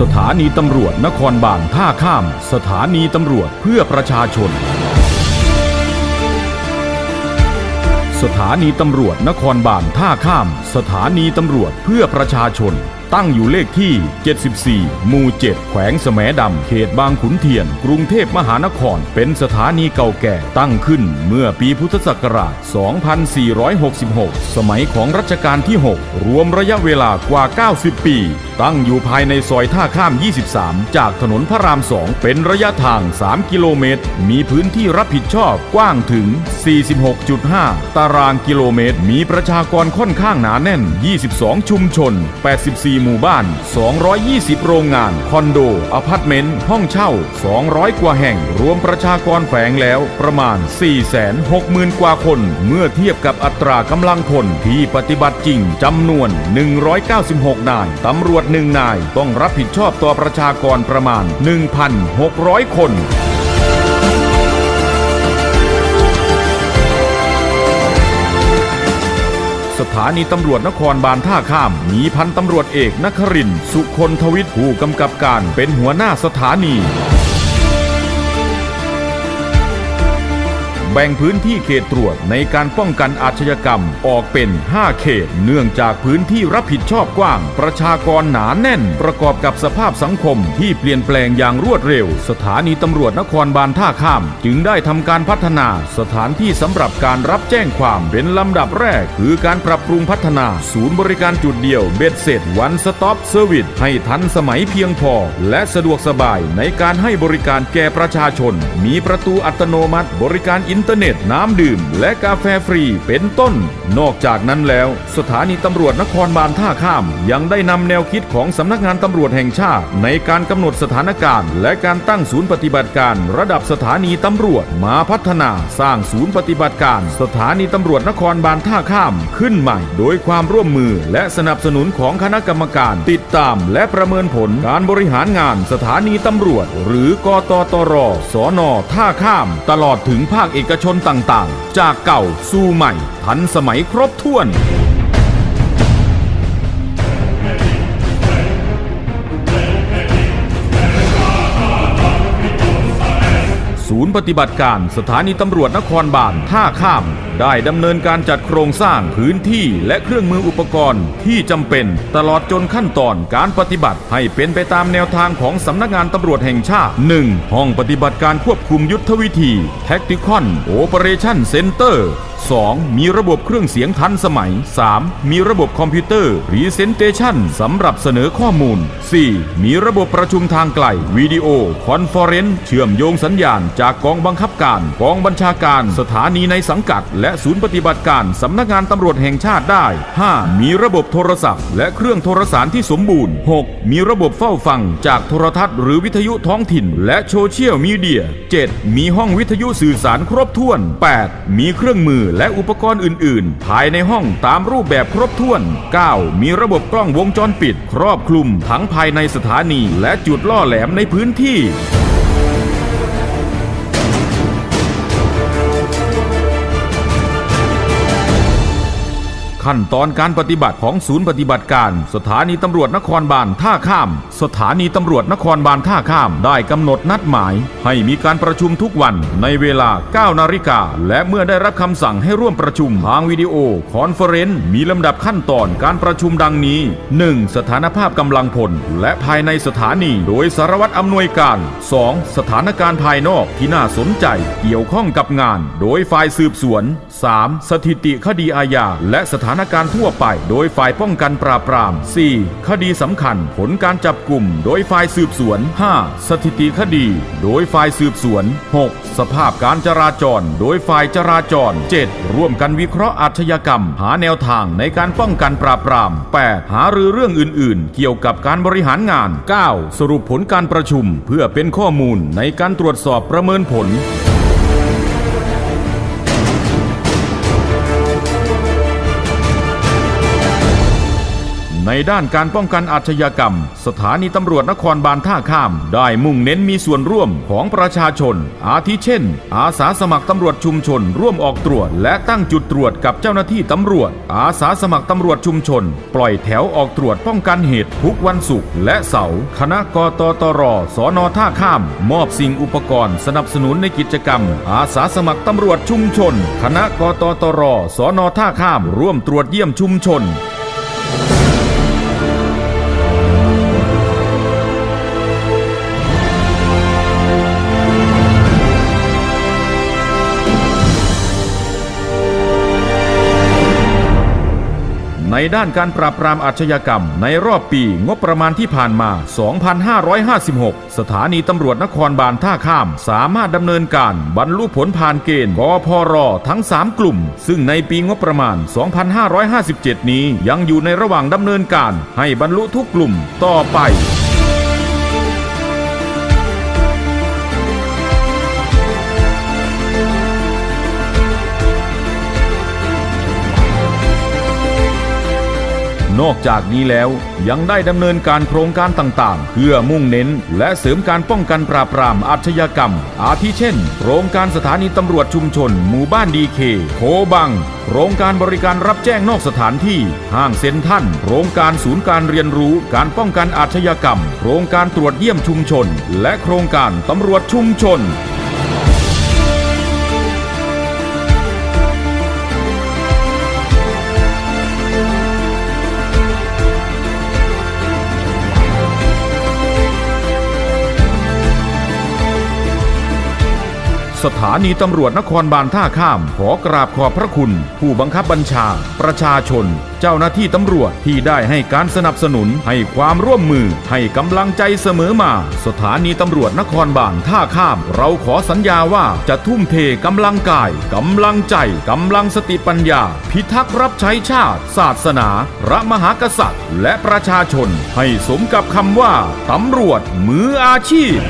สถานีตำรวจนครบาลท่าข้าม สถานีตำรวจเพื่อประชาชน สถานีตำรวจนครบาลท่าข้าม สถานีตำรวจเพื่อประชาชน ตั้งอยู่เลขที่ 74 หมู่ 7 แขวงแสมดำเขตบางขุนเทียน กรุงเทพมหานคร เป็นสถานีเก่าแก่ตั้งขึ้นเมื่อปีพุทธศักราช 2466 สมัยของรัชกาลที่ 6 รวมระยะเวลากว่า 90 ปี ตั้งอยู่ภายในซอยท่าข้าม 23 จากถนนพระราม 2 เป็นระยะทาง 3 กิโลเมตร มีพื้นที่รับผิดชอบกว้างถึง 46.5 ตารางกิโลเมตร มีประชากรค่อนข้างหนาแน่น 22 ชุมชน 84 หมู่บ้าน 220 โรงงาน คอนโด อพาร์ตเมนต์ ห้องเช่า 200 กว่าแห่ง รวมประชากรแฝงแล้วประมาณ 460,000 กว่าคน เมื่อเทียบกับอัตรากำลังพลที่ปฏิบัติจริงจำนวน 196 นายตำรวจหนึ่งนายต้องรับผิดชอบต่อประชากรประมาณ 1,600 คนสถานีตำรวจนครบาลท่าข้าม มีพันตำรวจเอกนคริน สุคนทวิทย์ผู้กำกับการเป็นหัวหน้าสถานี แบ่งพื้นที่เขตตรวจในการป้องกันอาชญากรรมออกเป็น 5 เขต เนื่องจากพื้นที่รับผิดชอบกว้าง ประชากรหนาแน่น ประกอบกับสภาพสังคมที่เปลี่ยนแปลงอย่างรวดเร็ว สถานีตำรวจนครบาลท่าข้าม จึงได้ทำการพัฒนาสถานที่สำหรับการรับแจ้งความเป็นลำดับแรก คือการปรับปรุงพัฒนา ศูนย์บริการจุดเดียวเบ็ดเสร็จวันสต็อปเซอร์วิสให้ทันสมัยเพียงพอ และสะดวกสบายในการให้บริการแก่ประชาชน มีประตูอัตโนมัติบริการอินเทอร์เน็ตน้ำดื่ม และกาแฟฟรีเป็นต้น นอกจากนั้นแล้ว สถานีตำรวจนครบาลท่าข้าม ยังได้นำแนวคิดของสำนักงานตำรวจแห่งชาติ ในการกำหนดสถานการณ์ และการตั้งศูนย์ปฏิบัติการ ระดับสถานีตำรวจมาพัฒนาสร้างศูนย์ปฏิบัติการ สถานีตำรวจนครบาลท่าข้ามขึ้นใหม่ โดยความร่วมมือและสนับสนุนของคณะกรรมการ ติดตามและประเมินผลการบริหารงานสถานีตำรวจ หรือกตตร สนท่าข้าม ตลอดถึงภาคเอกชนต่างๆ จากเก่าสู่ใหม่ ทันสมัยครบถ้วน นย์ปฏิบัติการสถานีตำรวจนครบาลท่าข้าม ได้ดำเนินการจัดโครงสร้างพื้นที่และเครื่องมืออุปกรณ์ที่จำเป็นตลอดจนขั้นตอนการปฏิบัติให้เป็นไปตามแนวทางของสำนักงานตำรวจแห่งชาติ 1. ห้องปฏิบัติการควบคุมยุทธวิธี Tactical Operation Center 2. มีระบบเครื่องเสียงทันสมัย 3. มีระบบคอมพิวเตอร์ Presentation สำหรับเสนอข้อมูล 4. มีระบบประชุมทางไกลวิดีโอคอนเฟอเรนซ์เชื่อมโยงสัญญาณจากจากกองบังคับการกองบัญชาการ สถานีในสังกัด และศูนย์ปฏิบัติการสำนักงานตำรวจแห่งชาติได้ 5. มีระบบโทรศัพท์ และเครื่องโทรสารที่สมบูรณ์ 6. มีระบบเฝ้าฟัง จากโทรทัศน์หรือวิทยุท้องถิ่น และโซเชียลมีเดีย 7. มีห้องวิทยุสื่อสารครบถ้วน 8. มีเครื่องมือและอุปกรณ์อื่น ๆ ภายในห้องตามรูปแบบครบถ้วน 9. มีระบบกล้องวงจรปิด ครอบคลุมทั้งภายในสถานีและจุดล่อแหลมในพื้นที่ ขั้นตอนการปฏิบัติของศูนย์ปฏิบัติการ สถานีตำรวจนครบาลท่าข้าม สถานีตำรวจนครบาลท่าข้ามได้กำหนดนัดหมาย ให้มีการประชุมทุกวันในเวลา 9 นาฬิกา และเมื่อได้รับคำสั่งให้ร่วมประชุมทางวิดีโอ คอนเฟอเรนซ์มีลำดับขั้นตอนการประชุมดังนี้ 1. สถานภาพกำลังพล และภายในสถานี โดยสารวัตรอำนวยการ 2. สถานการณ์ภายนอกที่น่าสนใจ เกี่ยวข้องกับงาน โดยฝ่ายสืบสวน 3. สถิติคดีอาญาและสถานการณ์ทั่วไป โดยฝ่ายป้องกันปราบปราม 4. คดีสำคัญ ผลการจับกลุ่ม โดยฝ่ายสืบสวน 5. สถิติคดี โดยฝ่ายสืบสวน 6. สภาพการจราจร โดยฝ่ายจราจร 7. ร่วมกันวิเคราะห์อาชญากรรม หาแนวทางในการป้องกันปราบปราม 8. หารือเรื่องอื่น ๆ เกี่ยวกับการบริหารงาน 9. สรุปผลการประชุม เพื่อเป็นข้อมูลในการตรวจสอบประเมินผล ในด้านการป้องกันอาชญากรรม สถานีตำรวจนครบาลท่าข้าม ได้มุ่งเน้นมีส่วนร่วมของประชาชน อาทิเช่น อาสาสมัครตำรวจชุมชน ร่วมออกตรวจ และตั้งจุดตรวจกับเจ้าหน้าที่ตำรวจ อาสาสมัครตำรวจชุมชน ปล่อยแถวออกตรวจป้องกันเหตุทุกวันศุกร์และเสาร์คณะกตตรสนท่าข้าม มอบสิ่งอุปกรณ์สนับสนุนในกิจกรรม อาสาสมัครตำรวจชุมชน คณะกตตรสนท่าข้าม ร่วมตรวจเยี่ยมชุมชน ด้านการปราบปรามอาชญากรรม ในรอบปีงบประมาณที่ผ่านมา 2556 สถานีตำรวจนครบาลท่าข้าม สามารถดำเนินการบรรลุผลผ่านเกณฑ์กพรทั้ง 3 กลุ่ม ซึ่งในปีงบประมาณ 2557 นี้ยังอยู่ในระหว่างดำเนินการให้บรรลุทุกกลุ่มต่อไป นอกจากนี้แล้วยังได้ดำเนินการโครงการต่างๆ เพื่อมุ่งเน้น และเสริมการป้องกันปราบปรามอาชญากรรม อาทิเช่น โครงการสถานีตำรวจชุมชน หมู่บ้านดีเคโคบัง โครงการบริการรับแจ้งนอกสถานที่ ห้างเซ็นทรัลโครงการศูนย์การเรียนรู้ การป้องกันอาชญากรรม โครงการตรวจเยี่ยมชุมชน และโครงการตำรวจชุมชน สถานีตำรวจนครบาลท่าข้าม ขอกราบขอบพระคุณ ผู้บังคับบัญชา ประชาชน เจ้าหน้าที่ตำรวจที่ได้ให้การสนับสนุนให้ความร่วมมือ ให้กำลังใจเสมอมา สถานีตำรวจนครบาลท่าข้าม เราขอสัญญาว่าจะทุ่มเทกำลังกายกำลังใจกำลังสติปัญญา พิทักษ์รับใช้ชาติ ศาสนา พระมหากษัตริย์ และประชาชน ให้สมกับคำว่าตำรวจมืออาชีพ